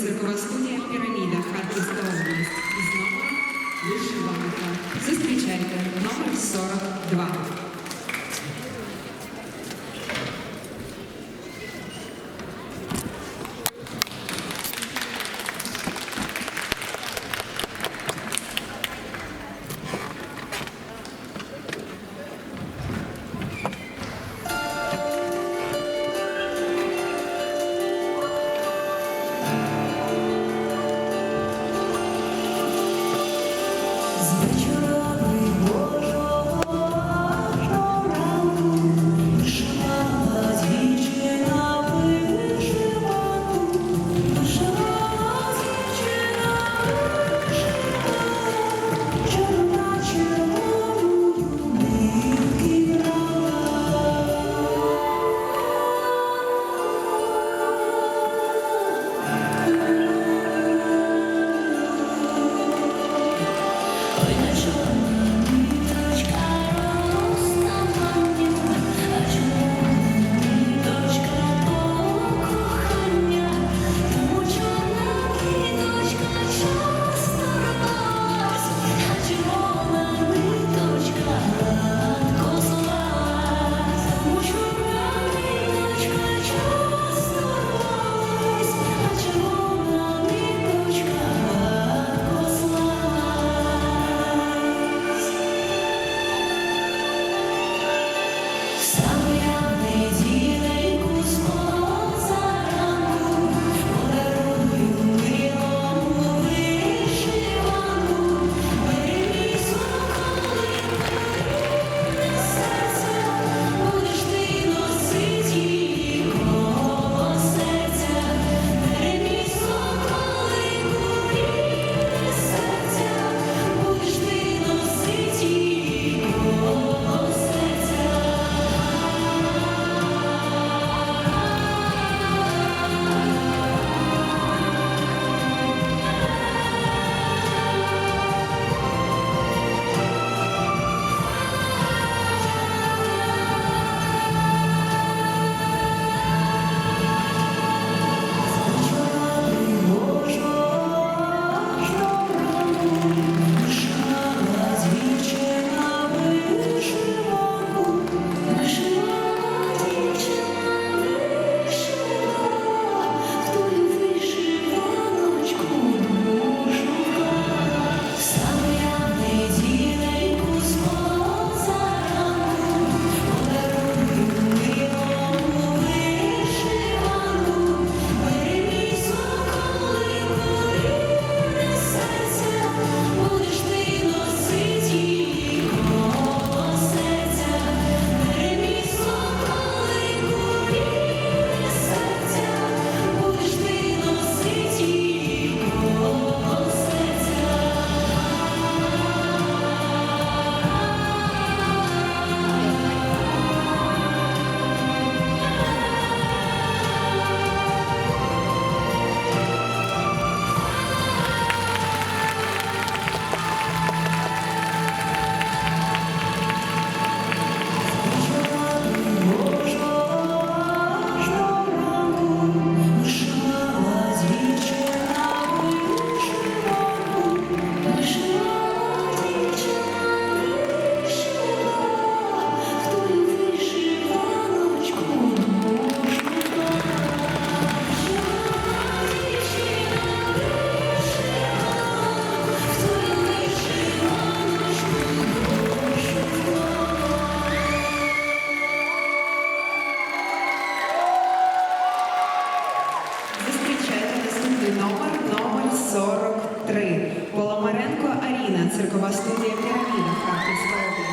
циркова студія Піраміда Харківська область із номером Вишиванка. Зустрічайте номер 42. номер номер 43. Поломаренко Аріна, циркова студія Піраміда Харківської області.